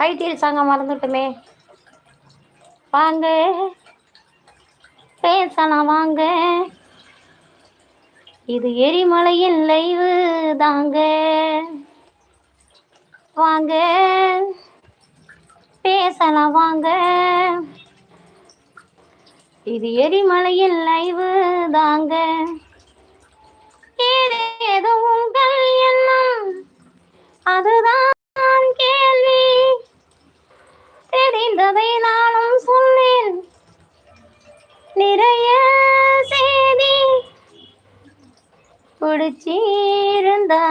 Title சாங்க மறந்துட்டுமே. வாங்க. பேசலாம் வாங்க. இது எரிமலையின் லைவு தாங்க. வாங்க. பேசலாம் வாங்க. இது எரிமலையின் லைவு தாங்க. இது ஏதோ உங்கள் எண்ணம். அதுதான் தெரிந்ததை நானும் சொன்னேன் நிறைய செய்தி பிடிச்சிருந்தா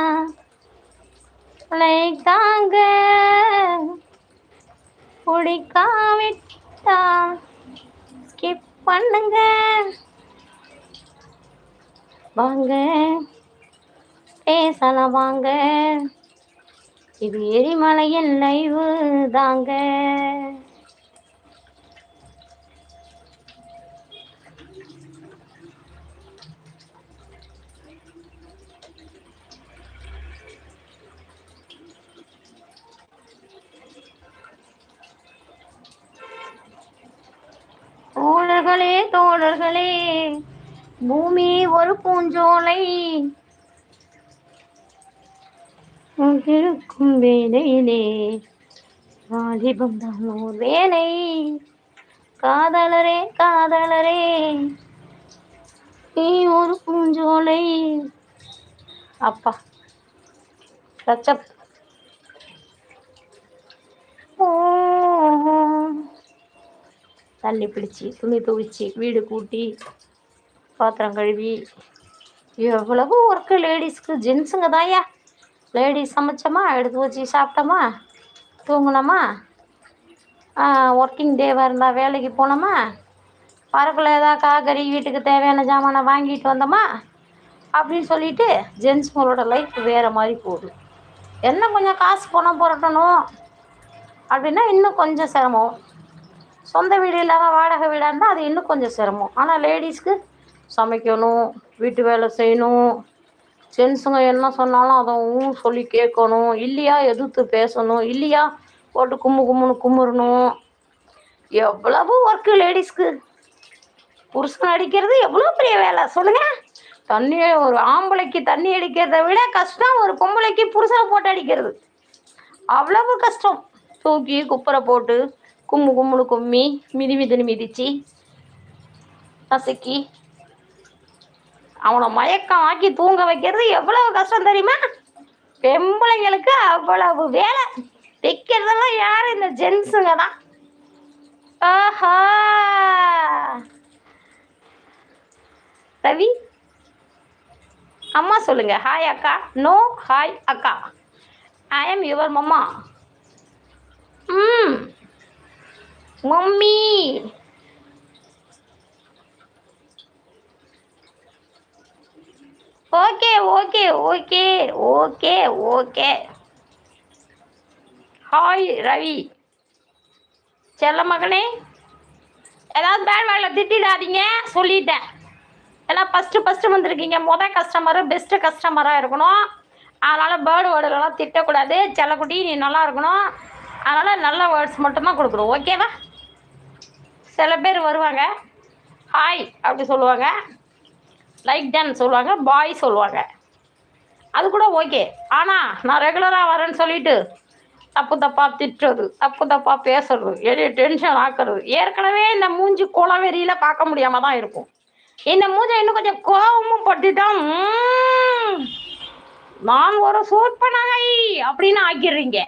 லைக் தாங்க பிடிக்காவிட்டா. ஸ்கிப் பண்ணுங்க. வாங்க. பேசலாம் வாங்க. இது எரிமலையின் லைவு தாங்க. தோழர்களே தோழர்களே பூமி ஒரு பூஞ்சோலை இருக்கும் வேலையிலே. வாலிபம் தான் ஓர் வேலை. காதலரே காதலரே. நீ ஒரு பூஞ்சோலை. அப்பா டச்சப் தள்ளி பிடிச்சி துணி துவிச்சு வீடு கூட்டி பாத்திரம் கழுவி. எவ்வளவோ ஒர்க்கு லேடிஸ்க்கு ஜென்ஸுங்க தாயா லேடிஸ் சமைச்சோமா? எடுத்து வச்சு சாப்பிட்டோமா? தூங்கினோமா? ஒர்க்கிங் டேவாக இருந்தால் வேலைக்கு போனோமா? வரக்குள்ள ஏதாவது காய்கறி வீட்டுக்கு தேவையான ஜாமானை வாங்கிட்டு வந்தோமா? அப்படின்னு சொல்லிட்டு ஜென்ஸுங்களோட லைஃப் வேறு மாதிரி போகுது. என்ன கொஞ்சம் காசு பணம் புரட்டணும் அப்படின்னா இன்னும் கொஞ்சம் சிரமம். சொந்த வீடு இல்லாமல் வாடகை வீடாக இருந்தால் அது இன்னும் கொஞ்சம் சிரமம். ஆனால் லேடிஸ்க்கு சமைக்கணும் வீட்டு வேலை செய்யணும் ஜென்ஸுங்க என்ன சொன்னாலும் அதை ஊ சொல்லி கேட்கணும். இல்லையா எதிர்த்து பேசணும். இல்லையா போட்டு கும்மு கும்முன்னு கும்பிடணும் எவ்வளவு ஒர்க்கு லேடிஸ்க்கு புருஷன் அடிக்கிறது எவ்வளோ பெரிய வேலை? சொல்லுங்க. தண்ணி ஒரு ஆம்பளைக்கு தண்ணி அடிக்கிறத விட கஷ்டம் ஒரு பொம்பளைக்கு புருஷனை போட்டு அடிக்கிறது. அவ்வளவு கஷ்டம். தூக்கி குப்பரை போட்டு கும்மு கும்முன்னு கும்மி மிதி மிதின்னு மிதிச்சு நசுக்கி அவனை மயக்கம் ஆக்கி தூங்க வைக்கிறது எவ்வளவு கஷ்டம் தெரியுமா? பெம்பளைங்களுக்கு அவ்வளவு வேலை. வைக்கிறதெல்லாம் யாரு? இந்த ஜென்ஸுங்க தான். ஆஹா. ரவி அம்மா சொல்லுங்க. ஹாய் அக்கா. நோ ஹாய் அக்கா. I am your mamma hmm. Mummy. Okay okay okay okay okay. Hi Ravi. செல்ல மகனே. ஏதாவது பேட் வேலை திட்டிடாதீங்க சொல்லிட்டேன். ஏன்னா ஃபஸ்ட்டு ஃபஸ்ட்டு வந்திருக்கீங்க. மொதல் கஸ்டமரு பெஸ்ட்டு கஸ்டமராக இருக்கணும். அதனால் பேர்டு வேர்டுகளெல்லாம் திட்டக்கூடாது. செல்லக்குட்டி நீ நல்லா இருக்கணும். அதனால் நல்ல வேர்ட்ஸ் மட்டும்தான் கொடுக்குறோம் ஓகேவா சில பேர் வருவாங்க. ஹாய் அப்படி சொல்லுவாங்க. லைக் டன் சொல்லுவாங்க பாய் சொல்லுவாங்க. அது கூட ஓகே ஆனால் நான் ரெகுலராக வரேன்னு சொல்லிட்டு தப்பு தப்பாக திட்டுறது தப்பு தப்பாக பேசுறது எளிய டென்ஷன் ஆக்குறது ஏற்கனவே இந்த மூஞ்சி குளவெறியில் பார்க்க முடியாமல் தான் இருக்கும். இந்த மூஞ்சை இன்னும் கொஞ்சம் கோபமும் பட்டுட்டோம் நான் ஒரு சூர்பனகை அப்படின்னு ஆக்கிடுறீங்க.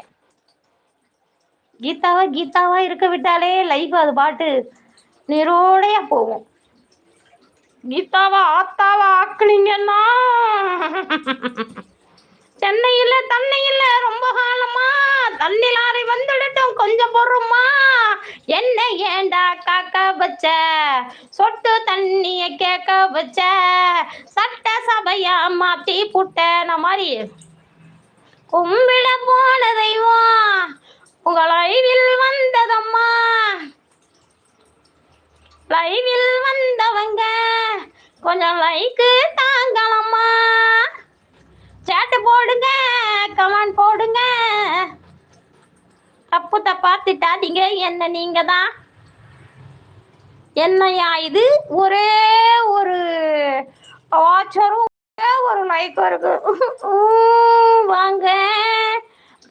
கீதாவா கீதாவா இருக்க விட்டாலே லைஃப் அது பாட்டு நிரோடையா போகும். கீதாவா ஆத்தாவா ஆக்குனீங்கன்னா? சென்னையில தண்ணி இல்ல ரொம்ப காலமா தண்ணி லாரி வந்துடட்டும் கொஞ்சம் பொறுமா. என்ன ஏண்டா காக்க வச்ச? சொட்டு தண்ணிய கேட்க வச்ச? சட்ட சபையா மாத்தி புட்டன மாதிரி. கும்பிட போன தெய்வம் உங்களை வந்ததம்மா. லைவில் வந்தவங்க கொஞ்சம் லைக்கு தாங்கலாமா? சேட்டு போடுங்க கமெண்ட் போடுங்க. தப்பு தப்பா திட்டாதீங்க என்ன நீங்க தான் என்னையா இது? ஒரே ஒரு வாட்சரும் ஒரு லைக் இருக்கு. வாங்க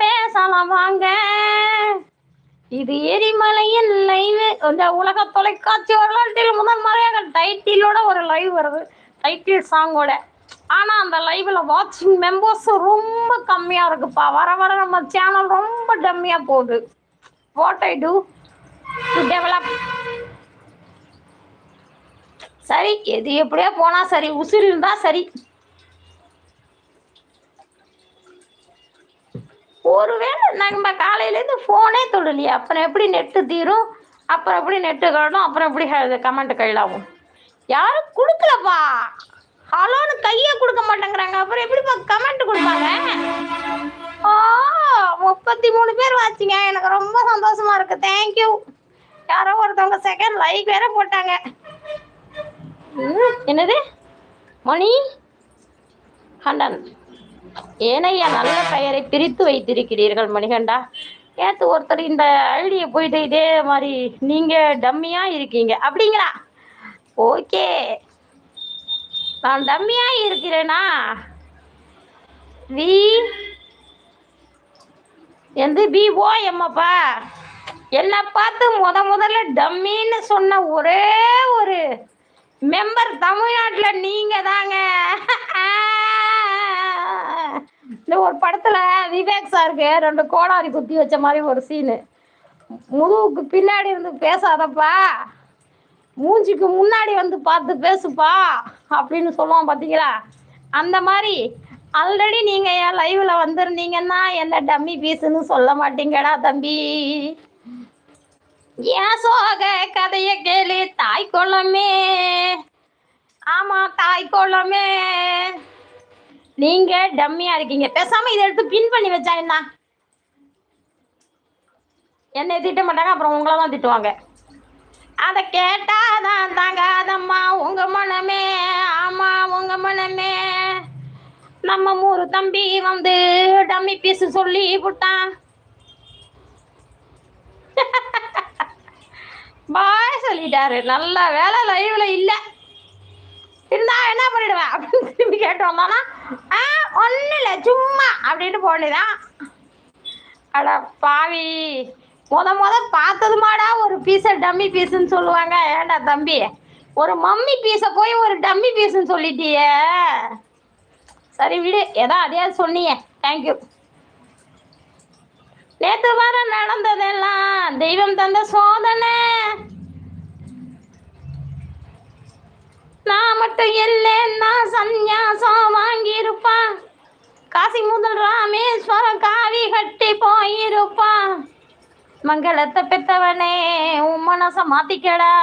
பேசலாம் வாங்க. இது எரிமலையின் லைவ் இந்த உலக தொலைக்காட்சி வரலாற்றில் முதல் முறையாக டைட்டிலோட ஒரு லைவ் வருது. டைட்டில் சாங்கோட ஆனால் அந்த லைவில் வாட்சிங் மெம்பர்ஸ் ரொம்ப கம்மியாக இருக்குப்பா. வர வர நம்ம சேனல் ரொம்ப டம்மியாக போகுது. What I do to develop சரி எது எப்படியோ போனால் சரி உசுறு சரி. ஒருவேளை நம்ம காலையிலேருந்து ஃபோனே தொடலையே. அப்புறம் எப்படி நெட்டு தீரும்? அப்புறம் எப்படி நெட்டு கழடும் அப்புறம் எப்படி கமெண்ட் கையிலாகும் யாரும் கொடுக்கலப்பா. ஹலோன்னு கையே கொடுக்க மாட்டேங்கிறாங்க. அப்புறம் எப்படிப்பா கமெண்ட் கொடுப்பாங்க? ஆ முப்பத்தி மூணு பேர் வாச்சிங்க. எனக்கு ரொம்ப சந்தோஷமா இருக்கு. தேங்க்யூ யாரோ ஒருத்தவங்க செகண்ட் லைக் வேற போட்டாங்க. ம், என்னது? மணி? கண்டன் ஏனையா நல்ல பெயரை பிரித்து வைத்திருக்கிறீர்கள் மணிகண்டா. நேற்று ஒருத்தர் இந்த ஐடியை போயிட்டு இதே மாதிரி நீங்க டம்மியா இருக்கீங்க. அப்படிங்களா? ஓகே. நான் டம்மியா இருக்கிறேனா? வி எந்த பி ஓ எம்மப்பா என்னை பார்த்து முத முதல்ல டம்மின்னு சொன்ன ஒரே ஒரு மெம்பர் தமிழ்நாட்டில் நீங்க தாங்க இந்த ஒரு படத்துல விவேக் சாருக்கு ரெண்டு கோடாரி குத்தி வச்ச மாதிரி ஒரு சீனு. முதுகுக்கு பின்னாடி இருந்து பேசாதப்பா. மூஞ்சிக்கு முன்னாடி வந்து பார்த்து பேசுப்பா அப்படின்னு சொல்லுவான் பார்த்தீங்களா அந்த மாதிரி ஆல்ரெடி நீங்கள் என் லைவ்ல வந்திருந்தீங்கன்னா என்ன டம்மி பீஸுன்னு சொல்ல மாட்டீங்கடா தம்பி. ஏன் சோக கதைய கேளு தாய் குளமே. ஆமா தாய் குளமே. நீங்க டம்மியா இருக்கீங்க. பேசாம இதை எடுத்து பின் பண்ணி வச்சா என்ன? என்னை திட்ட மாட்டாங்க அப்புறம் உங்களை தான் திட்டுவாங்க. அதை கேட்டாதான் தாங்காதம்மா உங்க மனமே. ஆமா உங்க மனமே. நம்ம ஊரு தம்பி வந்து டம்மி பீஸ் சொல்லி விட்டான். பாய் சொல்லிட்டாரு. நல்ல வேலை லைவ்ல இல்லை. இருந்தா என்ன பண்ணிடுவேன் அப்படின்னு திரும்பி கேட்டு வந்தோம்னா ஆ ஒன்றும் இல்லை சும்மா அப்படின்ட்டு போனதான். அட பாவி. முத முத பார்த்தது மாடா ஒரு பீஸை டம்மி பீஸுன்னு சொல்லுவாங்க. ஏன்டா தம்பி? ஒரு மம்மி பீஸை போய் ஒரு டம்மி பீஸுன்னு சொல்லிட்டியே. சரி விடு ஏதோ அதே சொன்னியே. தேங்க்யூ நேற்று வர நடந்ததெல்லாம் தெய்வம் தந்த சோதனை. நான் மட்டும் இல்லைன்னா சந்நியாசம் வாங்கியிருப்பான். காசி முதல் ராமேஸ்வரம் காவி கட்டி போயிருப்பான். மங்களத்தை பெத்தவனே உன் மனச மாத்திக்கடா.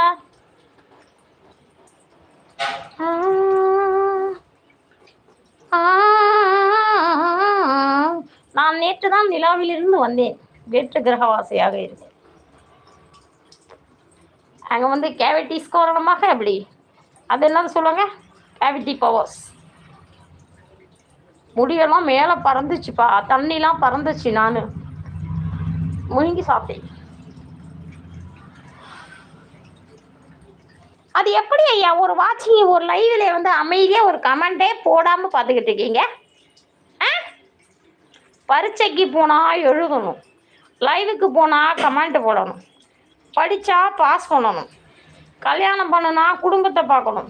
ஆ, நான் நேற்று தான் நிலாவிலிருந்து வந்தேன். வேற்று கிரகவாசியாக இருந்தேன். அங்க வந்து கேவிட்டிஸ் காரணமாக எப்படி? அது என்னது சொல்லுவாங்க கேவிட்டி பவர்ஸ் முடியெல்லாம் மேலே பறந்துச்சுப்பா. தண்ணிலாம் பறந்துச்சு நான். முழுங்கி சாப்பிட்டேன். அது எப்படி ஐயா? ஒரு வாட்சிங் ஒரு லைவில் வந்து அமைதியாக ஒரு கமெண்டே போடாமல் பார்த்துக்கிட்டு இருக்கீங்க? ஆ? பரீட்சைக்கு போனால் எழுதணும். லைவுக்கு போனால் கமெண்ட் போடணும். படித்தா பாஸ் பண்ணணும். கல்யாணம் பண்ணனா குடும்பத்தை பார்க்கணும்.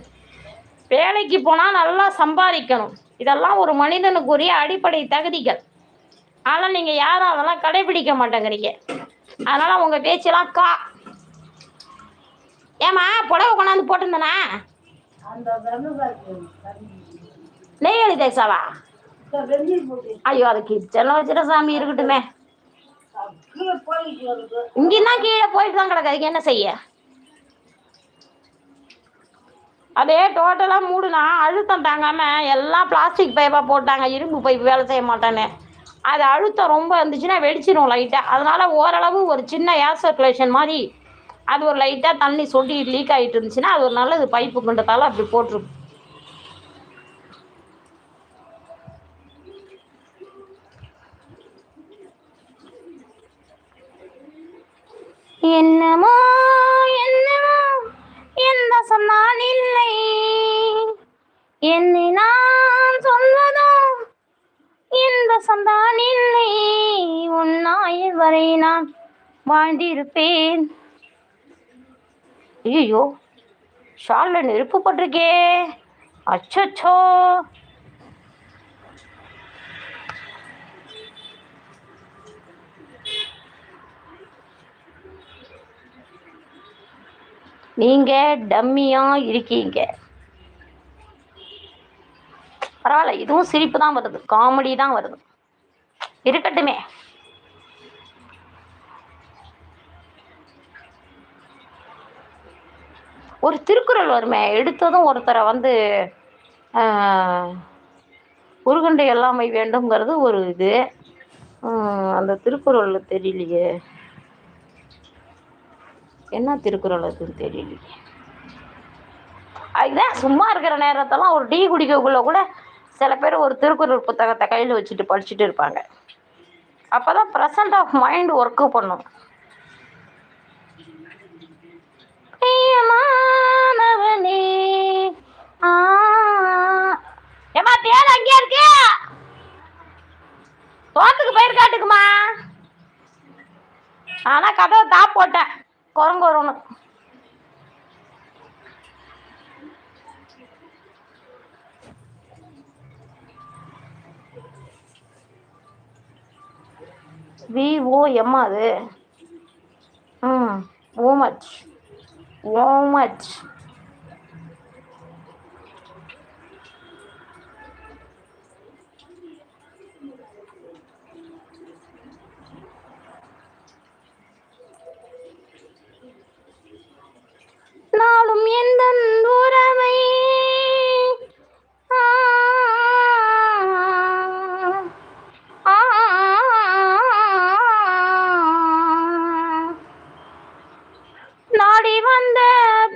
வேலைக்கு போனால் நல்லா சம்பாதிக்கணும். இதெல்லாம் ஒரு மனிதனுக்குரிய அடிப்படை தகுதிகள். ஆனால் நீங்கள் யாரும் அதெல்லாம் கடைபிடிக்க மாட்டேங்கிறீங்க. அதனால் உங்கள் பேச்செல்லாம் கா. ஏம்மா புடவை கொண்டாந்து போட்டிருந்தனா? நெய்வேலி தேசாவா ஐயோ அது கிச்சன்ல வச்சுட்ட சாமி இருக்கட்டுமே. இங்கேதான் கீழே போயிட்டு தான் கிடக்கு. அதுக்கு என்ன செய்ய? அதே டோட்டலாக மூடுனா அழுத்தம் தாங்காமல் எல்லாம் பிளாஸ்டிக் பைப்பாக போட்டாங்க இரும்பு பைப் வேலை செய்ய மாட்டேன்னு. அது அழுத்தம் ரொம்ப இருந்துச்சுன்னா வெடிச்சிடும் லைட்டாக அதனால் ஓரளவு ஒரு சின்ன ஏர் சர்க்குலேஷன் மாதிரி அது ஒரு லைட்டாக தண்ணி சொட்டி லீக் ஆகிட்டு இருந்துச்சுன்னா அது ஒரு நல்லது பைப்பு கொண்டதால அப்படி போட்டிருக்கும் என்னமோ என்ன எந்த சொன்னால் இல்லை. என்னை நான் சொல்வதோ எந்த சொந்தான் இல்லை. உன்னாயில் வரை நான் வாழ்ந்திருப்பேன். ஐயோ ஷால்ல நெருப்பு போட்டிருக்கே. அச்சோ நீங்க டம்மியா இருக்கீங்க. பரவாயில்ல இதுவும் சிரிப்பு தான் வருது காமெடி தான் வருது. இருக்கட்டுமே. ஒரு திருக்குறள் வருமே எடுத்ததும் ஒருத்தரை வந்து உருகண்டை எல்லாமை வேண்டும்ங்கிறது ஒரு இது. அந்த திருக்குறள் தெரியலையே. என்ன திருக்குறள் அதுன்னு தெரியலையே அதுதான் சும்மா இருக்கிற நேரத்தெல்லாம் ஒரு டீ குடிக்கக்குள்ள கூட சில பேர் ஒரு திருக்குறள் புத்தகத்தை கையில் வச்சுட்டு படிச்சுட்டு இருப்பாங்க. அப்பதான் ப்ரெசன்ட் ஆஃப் மைண்ட் ஒர்க்கு பண்ணும். பிரியமானவனே, ஏம்மா தேன் அங்கேயா தோட்டத்துக்கு பயிர் காட்டுக்குமா? ஆனா கதவை தா போட்டேன். குரங்கு வரும்னு விஓஎம் எம்மா அது. ம் ஓ மச். ஓ மச். நாளும் எந்த உறவை நாடி வந்த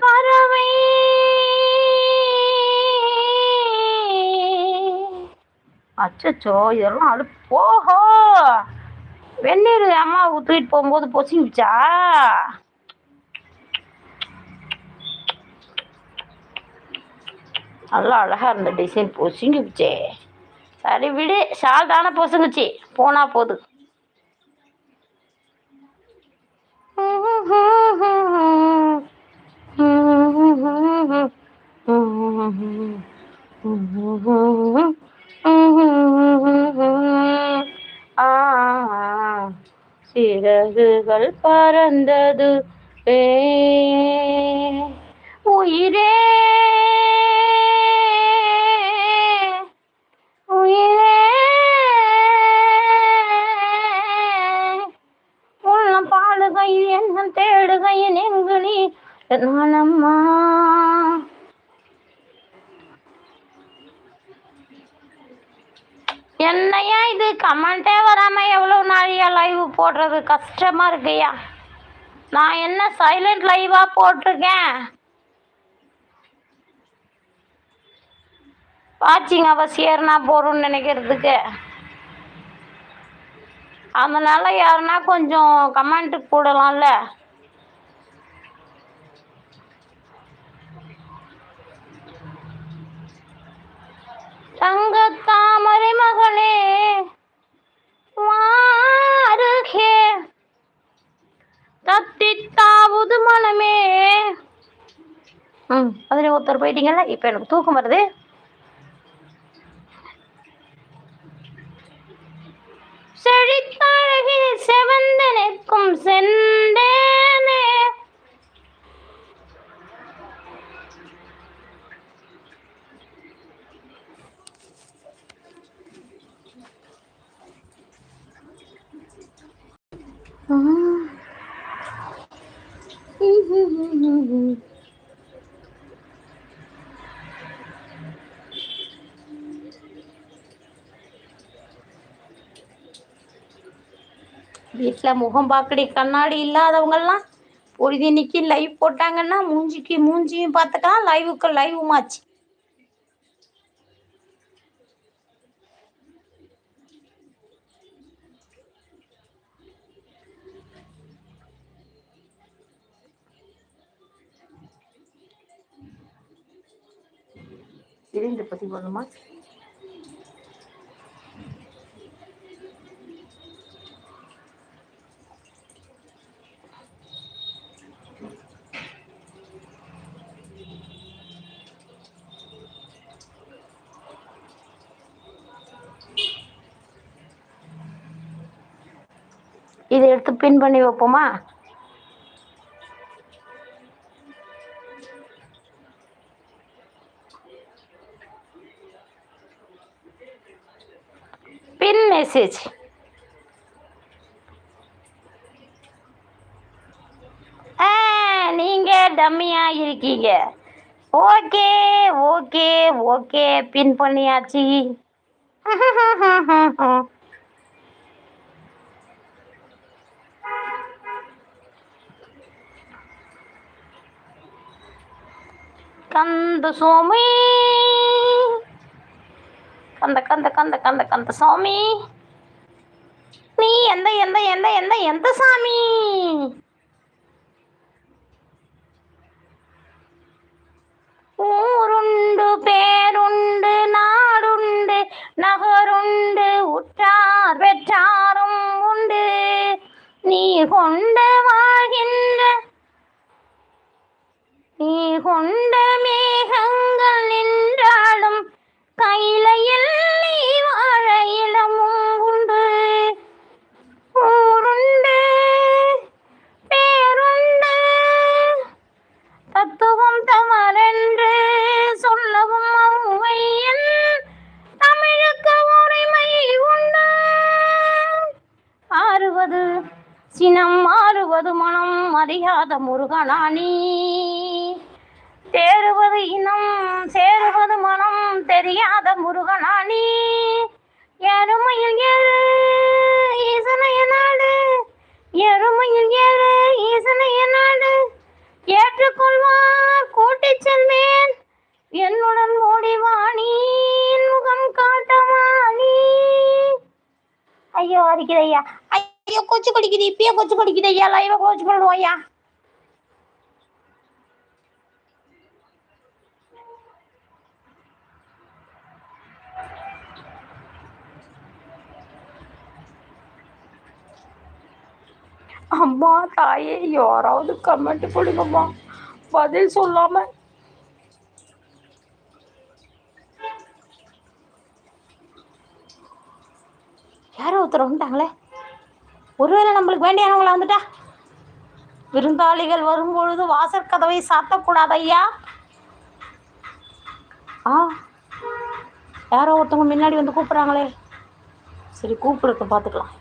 பறவை அச்சோ இதெல்லாம் அடு போஹோ வெந்நீர் அம்மா ஊற்றிட்டு போகும்போது பொசிங்கிச்சா நல்லா அழகாக இருந்த டிசைன் பொசுங்கிச்சே சரி விடு ஷால் தானே பொசுங்குச்சு. போனா போது. சிறகுகள் பறந்தது. வே என்னையா இது? கமெண்டே வராம எவ்வளவு நாளையா லைவ் போடுறது? கஷ்டமா இருக்குயா நான் என்ன சைலண்ட் லைவா போட்டிருக்கேன்? வாட்சிங் அவசியம்னா போகிறோம்னு நினைக்கிறதுக்கு. அதனால யாருன்னா கொஞ்சம் கமெண்ட் போடலாம்ல. தங்க தாமரை மகளே வாருகே. தத்தி தாவுது மனமே ம் அதில் ஒருத்தர் போயிட்டீங்கல்ல இப்போ எனக்கு தூக்கம் வருது. செழித்தழகில் செவந்து நிற்கும் செந்தேனே. வீட்டில் முகம் பார்க்கடி கண்ணாடி இல்லாதவங்கெல்லாம் பொழுதினிக்கு லைவ் போட்டாங்கன்னா மூஞ்சிக்கு மூஞ்சியும் பார்த்துக்கலாம் லைவுக்கு லைவுமாச்சு சிலிண்டர் பற்றி பண்ணுமா? இதை எடுத்து பின் பண்ணி வைப்போமா? பின் ஆ நீங்க டம்மியா இருக்கீங்க ஓகே ஓகே ஓகே பின் பண்ணியாச்சு கந்த சுவாமி கந்த கந்த கந்த கந்த கந்த சாமி நீ எந்த எந்த எந்த எந்த எந்த சாமி? ஊருண்டு பேருண்டு நாடுண்டு நகருண்டு உற்றார் பெற்றாரும் உண்டு. நீ கொண்டு வாழ்கின்ற நீ கொண்ட மேகங்கள் சொல்லவும் தவறென்று சொல்லவும் அவ்வையன் தமிழுக்கு உரிமை உண்டு. ஆறுவது சினம் மாறுவது மனம் அறியாத முருகனானி தேறுவது இனம் சேருவது மனம் தெரியாத முருகனானி எருமையில் ஏறு ஈசனைய நாடு எருமையில் ஏறு ஏற்றுக்கொள்வார் கூட்டிச் செல்வேன். என்னுடன் ஓடிவாணி முகம் காட்டவாணி ஐயோ அடிக்கிறையா ஐயோ கொச்சு கடிக்குது இப்பயே கொச்சு கடிக்குது ஐயா. லைவ கொச்சு பண்ணுவோம் ஐயா அம்மா தாயே யாராவது கமெண்ட் போடுங்கம்மா. பதில் சொல்லாம? யாரோ ஒருத்தர் வந்துட்டாங்களே? ஒருவேளை நம்மளுக்கு வேண்டியவங்களா வந்துட்டா? விருந்தாளிகள் வரும்பொழுது வாசற்கதவை சாத்தக்கூடாது ஐயா. ஆ யாரோ ஒருத்தவங்க முன்னாடி வந்து கூப்பிட்றாங்களே. சரி கூப்பிடுறது பார்த்துக்கலாம்.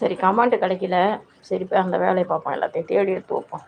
சரி கமாண்ட் கிடைக்கல. சரி போய் அந்த வேலையை பார்ப்போம். எல்லாத்தையும் தேடி எடுத்து வைப்போம்.